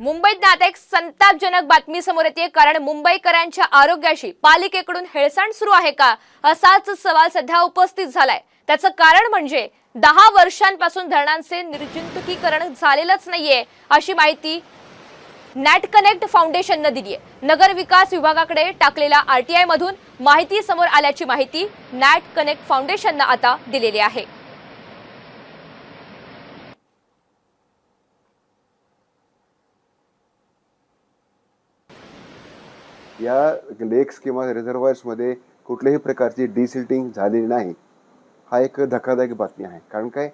मुंबईत आता एक संतापजनक बातमी समोर येते. कारण मुंबईकरांच्या आरोग्याशी पालिकेकडून हेळसांड सुरू आहे का? असाच सवाल सध्या उपस्थित झालाय. त्याचं कारण म्हणजे दहा वर्षांपासून धरणांचे निर्जंतुकीकरण झालेलंच नाहीये अशी माहिती नॅट कनेक्ट फाउंडेशननं दिली आहे नगर विकास विभागाकडे टाकलेल्या आरटीआय मधून माहिती समोर आल्याची माहिती नॅट कनेक्ट फाउंडेशननं आता दिलेली आहे. या लेक्स किंवा रिझर्वायर्समध्ये कुठल्याही प्रकारची डिसिल्टिंग झालेली नाही. हा एक धक्कादायक बातमी आहे. कारण काय?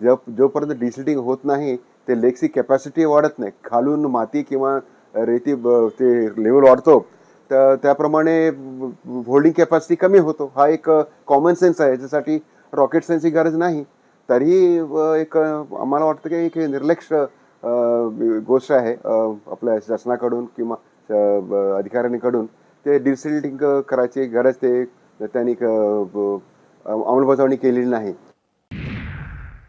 जो जोपर्यंत डिसिल्टिंग होत नाही ते लेक्सची कॅपॅसिटी वाढत नाही. खालून माती किंवा रेती ब- ते लेवल वाढतो तर त्याप्रमाणे होल्डिंग कॅपॅसिटी कमी होतो. हा एक कॉमन सेन्स आहे. याच्यासाठी रॉकेट सायन्सची गरज नाही. तरीही एक आम्हाला वाटतं की एक निर्लक्ष गोष्ट आहे आपल्या शासनाकडून किंवा अधिकाऱ्यांकडून ते डिसिल्टिंग करायची गरज ते त्यांनी अंमलबजावणी केलेली नाही.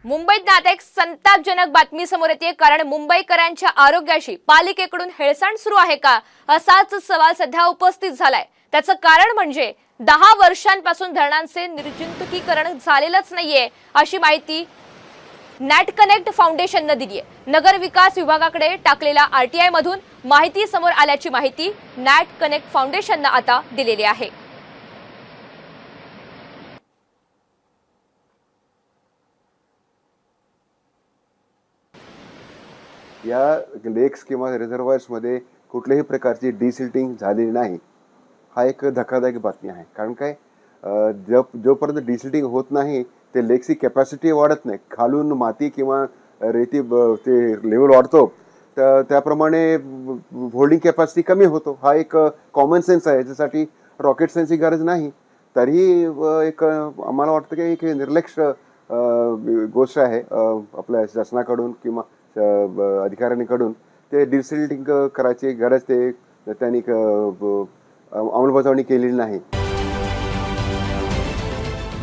मुंबईत आता एक संतापजनक बातमी समोर येते कारण मुंबईकरांच्या आरोग्याशी पालिकेकडून हेळसांड सुरू आहे का? असाच सवाल सध्या उपस्थित झालाय. त्याचं कारण म्हणजे दहा वर्षांपासून धरणांचे निर्जंतुकीकरण झालेलंच नाहीये अशी माहिती नॅट कनेक्ट फाउंडेशननं दिली आहे नगर विकास विभागाकडे टाकलेल्या आरटीआय मधून माहिती समोर आल्याची माहिती नॅट कनेक्ट फाउंडेशननं आता दिलेली आहे. या लेक्स किंवा रिझर्वायर्समध्ये कुठल्याही प्रकारची डिसिल्टिंग झालेली नाही. हा एक धक्कादायक बातमी आहे. कारण काय? जो जोपर्यंत डिसिल्टिंग होत नाही ते लेक्सी कॅपॅसिटी वाढत नाही. खालून माती किंवा रेती ब- ते लेवल वाढतो. तर त्याप्रमाणे होल्डिंग कॅपॅसिटी कमी होतो. हा एक कॉमन सेन्स आहे. याच्यासाठी रॉकेट सायन्सची गरज नाही. तरीही एक आम्हाला वाटतं की एक निर्लक्ष गोष्ट आहे आपल्या शासनाकडून किंवा ब- अधिकाऱ्यांकडून. ते डिसिल्टिंग करायची गरज ते त्यांनी अंमलबजावणी केलेली नाही.